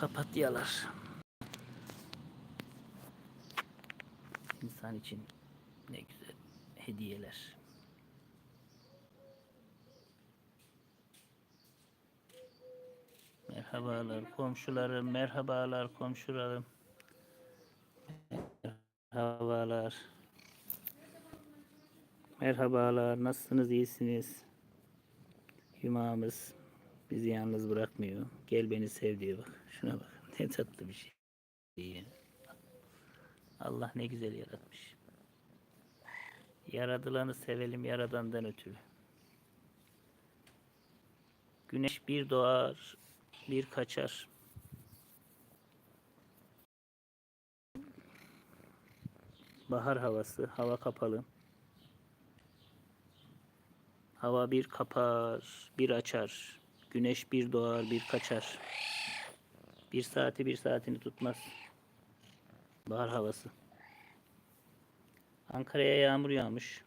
Papatyalar. İnsan için ne güzel hediyeler. Merhabalar komşularım, merhabalar komşularım. Merhabalar. Merhabalar, nasılsınız, iyisiniz? Yumağımız bizi yalnız bırakmıyor. Gel beni sev diyor bak. Şuna bak. Ne tatlı bir şey. ya. Allah ne güzel yaratmış. Yaradılanı sevelim yaradandan ötürü. Güneş bir doğar, bir kaçar. Bahar havası, hava kapalı. Hava bir kapar, bir açar. Güneş bir doğar, bir kaçar. Bir saati bir saatini tutmaz. Bahar havası. Ankara'ya yağmur yağmış.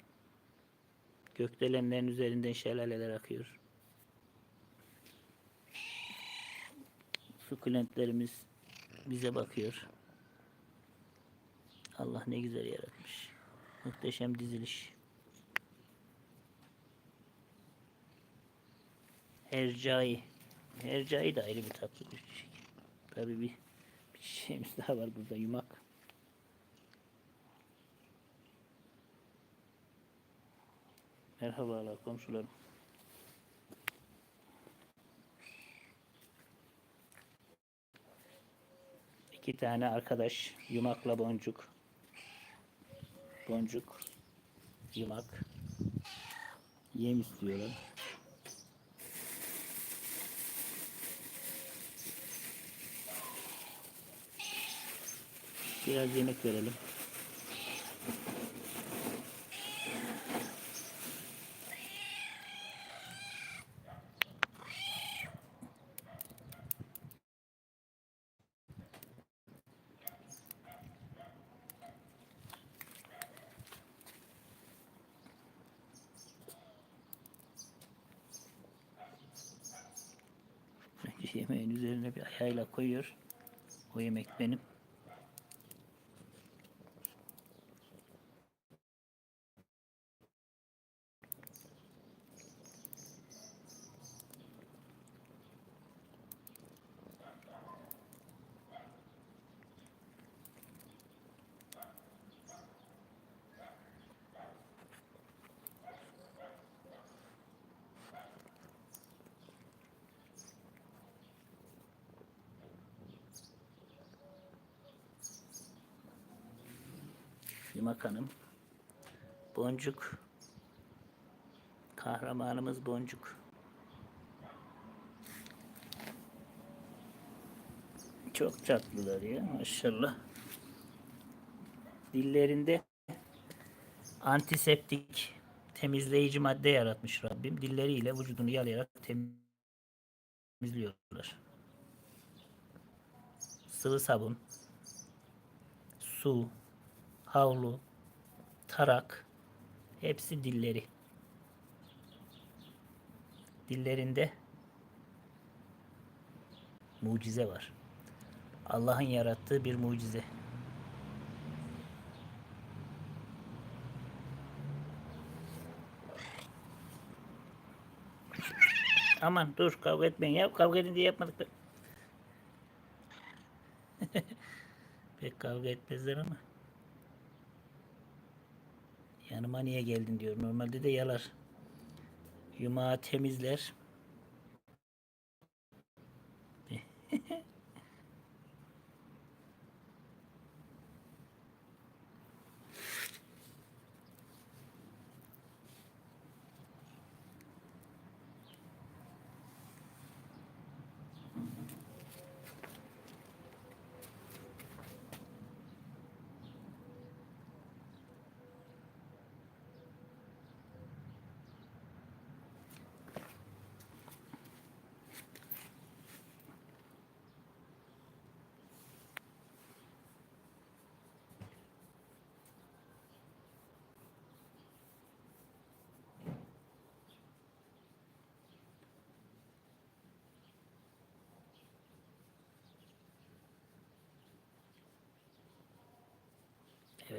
Gökdelenlerin üzerinden şelaleler akıyor. Sukulentlerimiz bize bakıyor. Allah ne güzel yaratmış. Muhteşem diziliş. Hercai. Hercai da ayrı bir tatlı bir şey. Tabii bir, bir şeyimiz daha var burada yumak. Merhabalar komşularım. İki tane arkadaş yumakla boncuk. Boncuk, yumak. Yem istiyorlar. Biraz yemek verelim. Yemeğin üzerine bir ayağıyla koyuyor. O yemek benim. Yumak Hanım. Boncuk. Kahramanımız Boncuk. Çok tatlılar ya maşallah. Dillerinde antiseptik temizleyici madde yaratmış Rabbim. Dilleriyle vücudunu yalayarak temizliyorlar. Sıvı sabun, su, havlu, tarak hepsi dilleri. Dillerinde mucize var. Allah'ın yarattığı bir mucize. Aman dur kavga etmeyin ya. Kavga edin diye yapmadık. Pek kavga etmezler ama. Yanıma niye geldin diyor. Normalde de yalar. Yumağı temizler.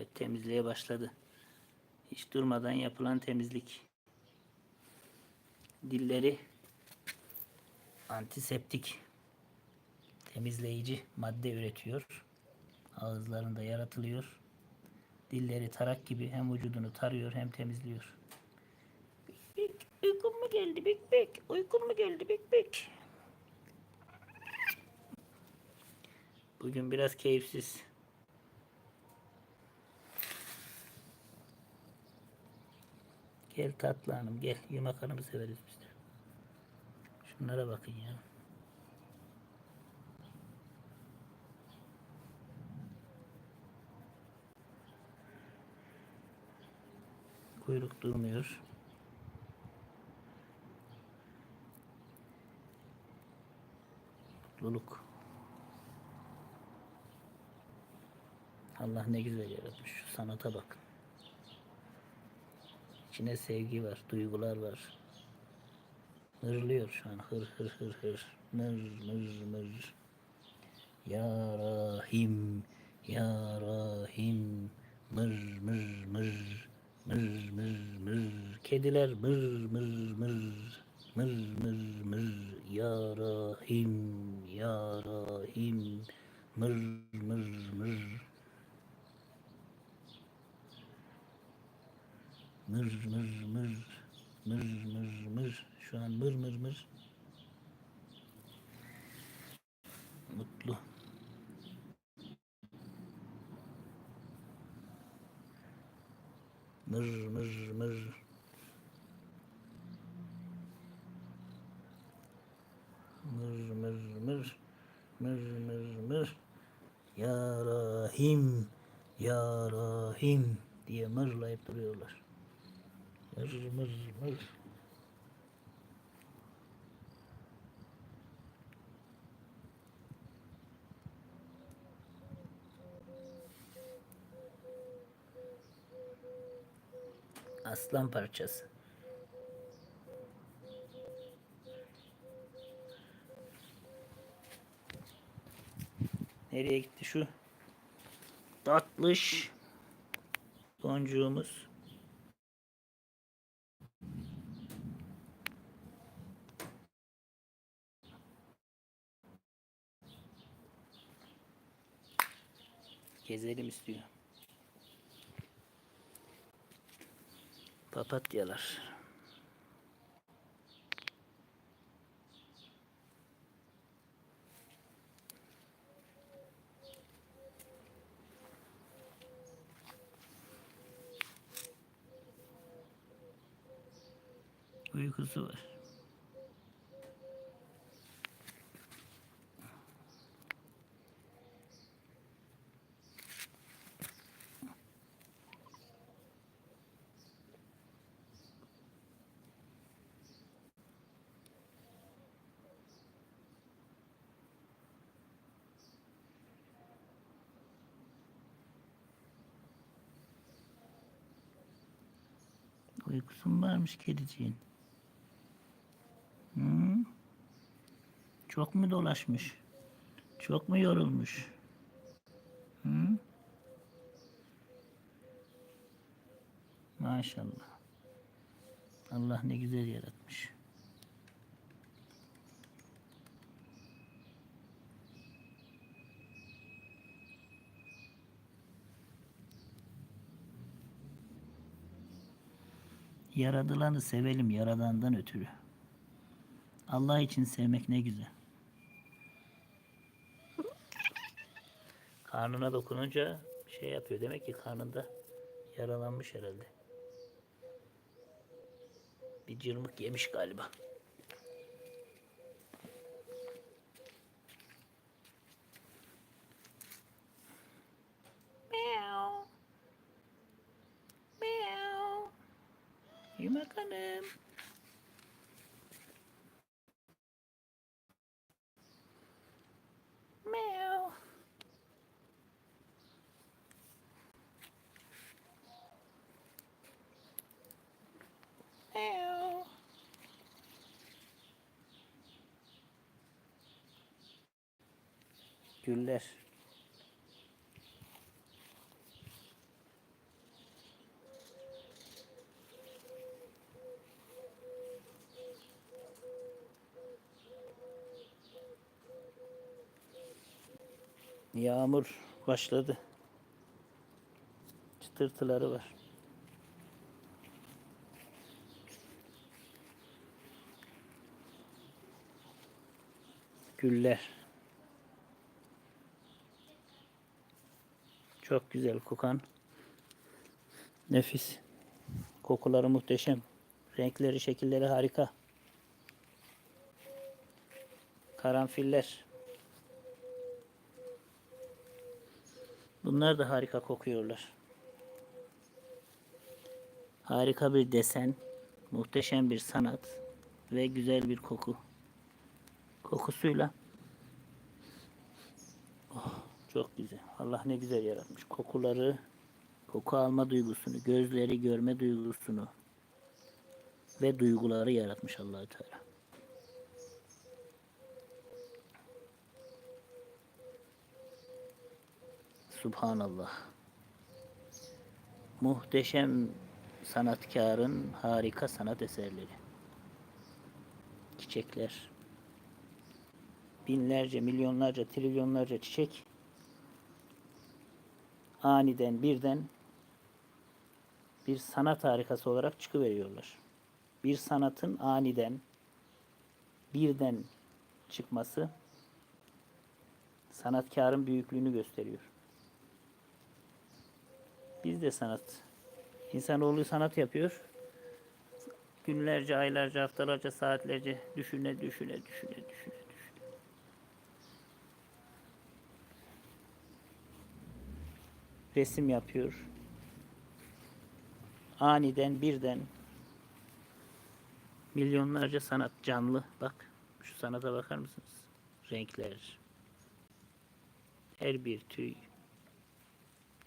Evet temizliğe başladı. Hiç durmadan yapılan temizlik. Dilleri antiseptik temizleyici madde üretiyor. Ağızlarında yaratılıyor. Dilleri tarak gibi hem vücudunu tarıyor hem temizliyor. Bik bik uykun mu geldi bik bik uykun mu geldi bik bik. Bugün biraz keyifsiz. Gel tatlı hanım gel. Yemek hanımı severiz biz de. Şunlara bakın ya. Kuyruk durmuyor. Mutluluk. Allah ne güzel yaratmış. Sanata bakın. İçine sevgi var, duygular var. Hırlıyor şu an. Hır hır hır hır. Mır mır mır. Ya Rahim, Ya Rahim. Mır mır mır. Mır mır mır. Kediler mır mır mır. Mır mır mır. Ya Rahim, Ya Rahim. Mır mır mır. Mır mır mır. Mır mır mır. Şu an mır mır mır. Mutlu. Mır mır mır. Mır mır mır. Mır mır mır. Ya Rahim. Ya Rahim diye mırlayıp duruyorlar. Mır mır mır. Aslan parçası. Nereye gitti şu? Tatlış boncuğumuz. Gezelim istiyor. Papatyalar. Uykusu var. Uykusu mu varmış kediciğin? Hı? Çok mu dolaşmış? Çok mu yorulmuş? Hı? Maşallah. Allah ne güzel yaratmış. Yaradılanı sevelim yaradandan ötürü. Allah için sevmek ne güzel. Karnına dokununca şey yapıyor. Demek ki karnında yaralanmış herhalde. Bir cırmık yemiş galiba. Hanım. Meow. Meow. Yağmur başladı. Çıtırtıları var. Güller. Çok güzel kokan. Nefis. Kokuları muhteşem. Renkleri, şekilleri harika. Karanfiller. Bunlar da harika kokuyorlar. Harika bir desen, muhteşem bir sanat ve güzel bir koku. Kokusuyla oh, çok güzel. Allah ne güzel yaratmış. Kokuları, koku alma duygusunu, gözleri görme duygusunu ve duyguları yaratmış Allahü Teala. Subhanallah. Muhteşem sanatkarın harika sanat eserleri. Çiçekler. Binlerce, milyonlarca, trilyonlarca çiçek aniden birden bir sanat harikası olarak çıkıveriyorlar. Bir sanatın aniden birden çıkması sanatkarın büyüklüğünü gösteriyor. Biz de sanat. İnsanoğlu sanat yapıyor. Günlerce, aylarca, haftalarca, saatlerce düşüne, düşüne, düşüne, düşüne. Resim yapıyor. Aniden birden milyonlarca sanat canlı. Bak şu sanata bakar mısınız? Renkler. Her bir tüy.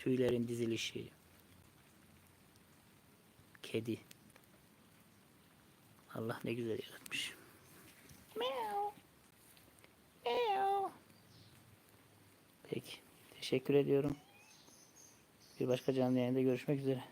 Tüylerin dizilişi. Kedi. Allah ne güzel yaratmış. Meow. Meow. Peki. Teşekkür ediyorum. Bir başka canlı yayında görüşmek üzere.